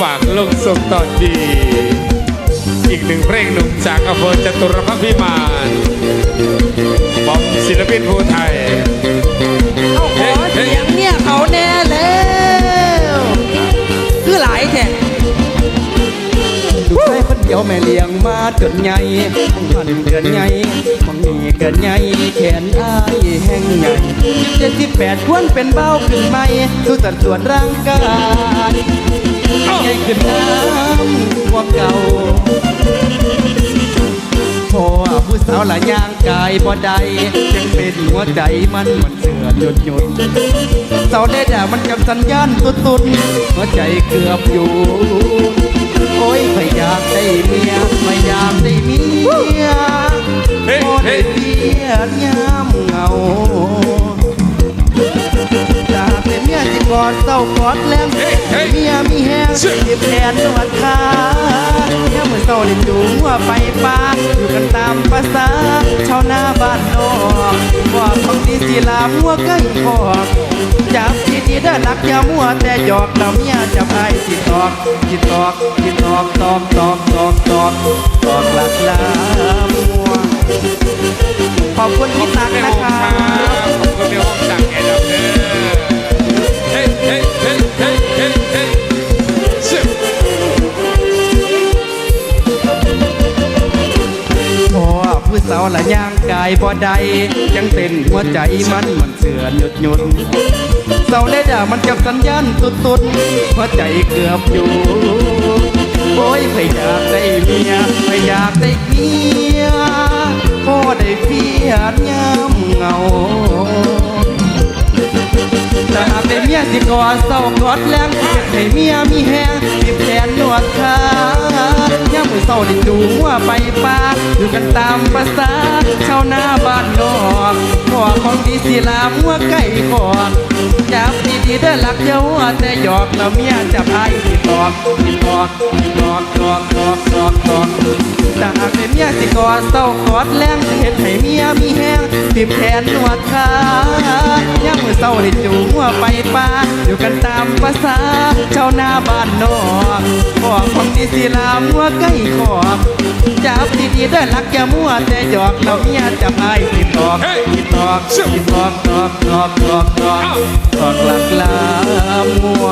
ฝากลงส่งตอนดี อีกหนึ่งเพลงหนุ่มจากอำเภอจตุรพักษ์พิมานบอมศิลปินภูไทยเอาขอเสียงเนี่ยเขาแน่แล้วคือหลายแท้ลูกชายคนเดียวแม่เลี้ยงมาจนใหญ่มังพันเกินใหญ่มังมีเกินใหญ่แขนอ้ายแห้งใหญ่เจ็ดสิบแปดควรเป็นเบ้าขึ้นไหมสู้สัดส่วนร่างกาย ใหญ่ขึ้นน้ำกว่าเก่าพอผู้สาวหละย่างกายบ่ได้ยังเป็นหัวใจมันมันเสือหยุดหยุดเสาได้ด่ามันกับสัญญาณตุดตุนหัวใจเกือบอยู่ โอ้ยใครอยากได้เมีย เมียมีแห้งเจ็บแขนนวดขาเมียเหมือนเศร้าเล่นจูงว่าไปป่าอยู่กันตามภาษาชาวนาบ้านนอกว่าบางทีสิลามัวใกล้คอกจับทีดีได้รักอย่ามัวแต่หยอกเราเมียจะไปสิตอกสิตอกสิตอกตอกตอกตอกตอกตอกหลักลามัวขอบคุณพี่ตั๊กในนะ ละย่างกายบ่ได้ยังเต้นหัวใจมันมันเสือหยุดหยุดเสาได้ด่ามันกับสัญญาณตุดตุดหัวใจเกือบอยู่โอ้ยไม่อยากได้เมียไม่อยากได้เมียพ่อได้เพียรยามเงาแต่หากได้เมียสิกอดเศร้ากอดแรงเพียให้เมียมีแหงติบแขนนวดขาย่ามมือเศร้าได้ดู ไปป่าอยู่กันตามภาษาชาวนาบ้านนอกพ่อของดีศิลามัวไก่ขอกจับดีๆเด้หลักเยาว่าแต่หยอกแล้วเมียจับไอ้สิตอกสิตอกสิตอกตอกตอกตอกตอกตากได้เมียสิกอดเศร้ากอดแรงเห็นให้เมียมีแห้งติบแขนนวดขาย่ามมือเศร้าได้จูงว่าไปป่าอยู่กันตามภาษาชาวนาบ้านนอก พ่อของดีศิลามัวใกล้ขอบจับดีๆได้รักอย่ามัวแต่หยอกเราเมียจับไอ้ติดตอกติดตอกติดตอกตอกตอกตอกตอกตอกหลักลามัว